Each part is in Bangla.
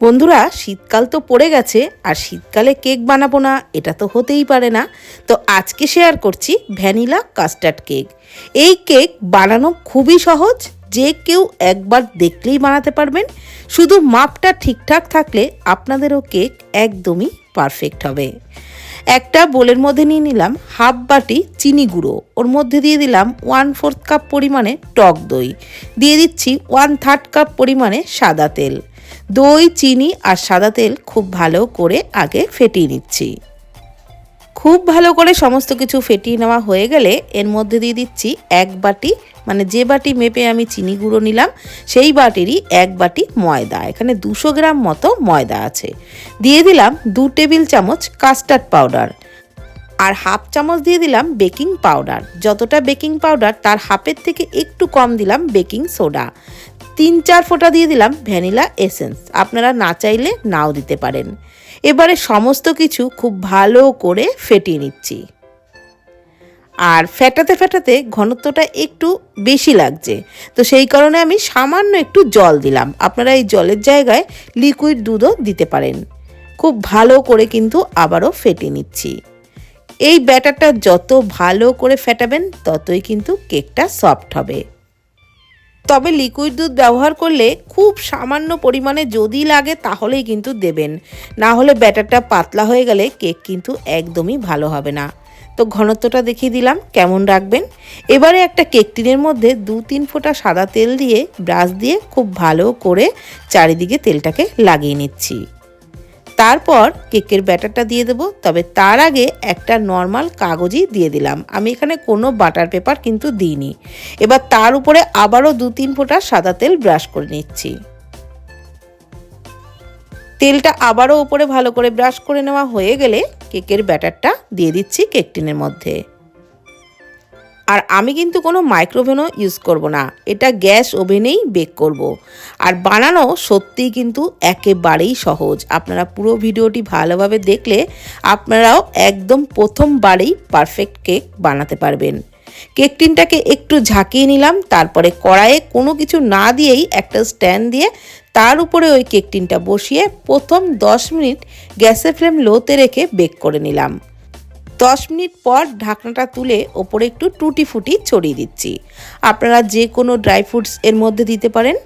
বন্ধুরা, শীতকাল তো পড়ে গেছে, আর শীতকালে কেক বানাবো না, এটা তো হতেই পারে না। তো আজকে শেয়ার করছি ভ্যানিলা কাস্টার্ড কেক এই কেক বানানো খুবই সহজ, যে কেউ একবার দেখলেই বানাতে পারবেন। শুধু মাপটা ঠিকঠাক থাকলে আপনাদেরও কেক একদমই পারফেক্ট হবে। একটা বোলের মধ্যে নিয়ে নিলাম হাফ বাটি চিনি গুঁড়ো, ওর মধ্যে দিয়ে দিলাম ওয়ান ফোর্থ কাপ পরিমাণে টক দই। দিয়ে দিচ্ছি ওয়ান থার্ড কাপ পরিমাণে সাদা তেল। দই, চিনি আর সাদা তেল খুব ভালো করে আগে ফেটিয়ে নিচ্ছি। খুব ভালো করে সমস্ত কিছু ফেটিয়ে নেওয়া হয়ে গেলে এর মধ্যে দিয়ে দিচ্ছি এক বাটি মানে যে বাটি মেপে আমি চিনি গুঁড়ো নিলাম, সেই বাটিরই এক বাটি ময়দা। এখানে দুশো গ্রাম মতো ময়দা আছে। দিয়ে দিলাম দু টেবিল চামচ কাস্টার্ড পাউডার আর হাফ চামচ দিয়ে দিলাম বেকিং পাউডার। যতটা বেকিং পাউডার, তার হাফের থেকে একটু কম দিলাম বেকিং সোডা। তিন চার ফোঁটা দিয়ে দিলাম ভ্যানিলা এসেন্স। আপনারা না চাইলে নাও দিতে পারেন। এবারে সমস্ত কিছু খুব ভালো করে ফেটিয়ে নিচ্ছি। আর ফেটাতে ফেটাতে ঘনত্বটা একটু বেশি লাগছে। তো সেই কারণে আমি সামান্য একটু জল দিলাম। আপনারা এই জলের জায়গায় লিকুইড দুধও দিতে পারেন। খুব ভালো করে কিন্তু আবারও ফেটিয়ে নিচ্ছি। এই ব্যাটারটা যত ভালো করে ফেটাবেন, ততই কিন্তু কেকটা সফট হবে। তবে লিকুইড দুধ ব্যবহার করলে খুব সামান্য পরিমাণে যদি লাগে তাহলেই কিন্তু দেবেন। না হলে ব্যাটারটা পাতলা হয়ে গেলে কেক কিন্তু একদমই ভালো হবে না। তো ঘনত্বটা দেখিয়ে দিলাম, কেমন রাখবেন? এবারে একটা কেক টিনের মধ্যে দু তিন ফোঁটা সাদা তেল দিয়ে ব্রাশ দিয়ে খুব ভালো করে চারিদিকে তেলটাকে লাগিয়ে নিচ্ছি। তারপর কেকের ব্যাটারটা দিয়ে দেবো, তবে তার আগে একটা নর্মাল কাগজই দিয়ে দিলাম। আমি এখানে কোনো বাটার পেপার কিন্তু দিইনি। এবার তার উপরে আবারও দু তিন ফোঁটা সাদা তেল ব্রাশ করে নিচ্ছি। তেলটা আবারও উপরে ভালো করে ব্রাশ করে নেওয়া হয়ে গেলে কেকের ব্যাটারটা দিয়ে দিচ্ছি কেক টিনের মধ্যে। আর আমি কিন্তু কোনো মাইক্রোওভেনও ইউজ করব না। এটা গ্যাস ওভেনেই বেক করব। আর বানানো সত্যিই কিন্তু একেবারেই সহজ। আপনারা পুরো ভিডিওটি ভালোভাবে দেখলে আপনারাও একদম প্রথমবারেই পারফেক্ট কেক বানাতে পারবেন। কেক টিনটাকে একটু ঝাঁকিয়ে নিলাম, তারপরে কড়াইয়ে কোনো কিছু না দিয়েই একটা স্ট্যান্ড দিয়ে তার উপরে ওই কেক টিনটা বসিয়ে প্রথম 10 মিনিট গ্যাসের ফ্লেম লোতে রেখে বেক করে নিলাম। দশ মিনিট পর ঢাকনাটা তুলে ওপরে একটু টুটি ফুটি ছড়িয়ে দিচ্ছি। আপনারা যে কোনো ড্রাই ফ্রুটস এর মধ্যে দিতে পারেন।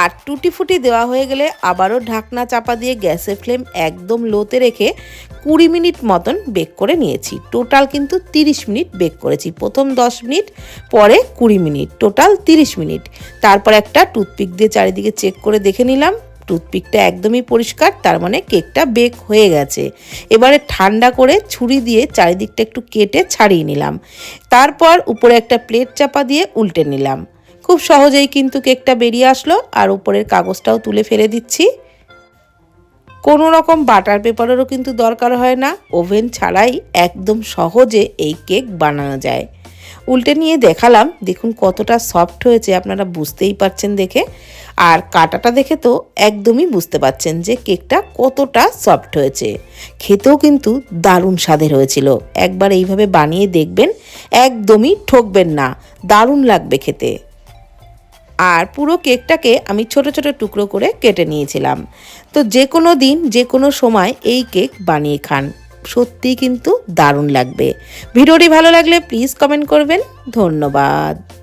আর টুটি ফুটি দেওয়া হয়ে গেলে আবারও ঢাকনা চাপা দিয়ে গ্যাসের ফ্লেম একদম লোতে রেখে কুড়ি মিনিট মতন বেক করে নিয়েছি। টোটাল কিন্তু তিরিশ মিনিট বেক করেছি। প্রথম দশ মিনিট, পরে কুড়ি মিনিট, টোটাল তিরিশ মিনিট। তারপর একটা টুথপিক দিয়ে চারিদিকে চেক করে দেখে নিলাম। টুথপিকটা একদমই পরিষ্কার, তার মানে কেকটা বেক হয়ে গেছে। এবারে ঠান্ডা করে ছুরি দিয়ে চারিদিকটা একটু কেটে ছাড়িয়ে নিলাম। তারপর উপরে একটা প্লেট চাপা দিয়ে উল্টে নিলাম। খুব সহজেই কিন্তু কেকটা বেরিয়ে আসলো, আর উপরের কাগজটাও তুলে ফেলে দিচ্ছি। কোনো রকম বাটার পেপারেরও কিন্তু দরকার হয় না, ওভেন ছাড়াই একদম সহজে এই কেক বানানো যায়। উল্টে নিয়ে দেখালাম, দেখুন কতটা সফট হয়েছে, আপনারা বুঝতেই পারছেন দেখে। আর কাটাটা দেখে তো একদমই বুঝতে পারছেন যে কেকটা কতটা সফট হয়েছে। খেতেও কিন্তু দারুণ স্বাদের হয়েছিল। একবার এইভাবে বানিয়ে দেখবেন, একদমই ঠকবেন না, দারুণ লাগবে খেতে। আর পুরো কেকটাকে আমি ছোট ছোট টুকরো করে কেটে নিয়েছিলাম। তো যে কোনো দিন যে কোনো সময় এই কেক বানিয়ে খান। সত্যিই কিন্তু দারুণ লাগবে। ভিডিওটি ভালো লাগলে প্লিজ কমেন্ট করবেন। ধন্যবাদ।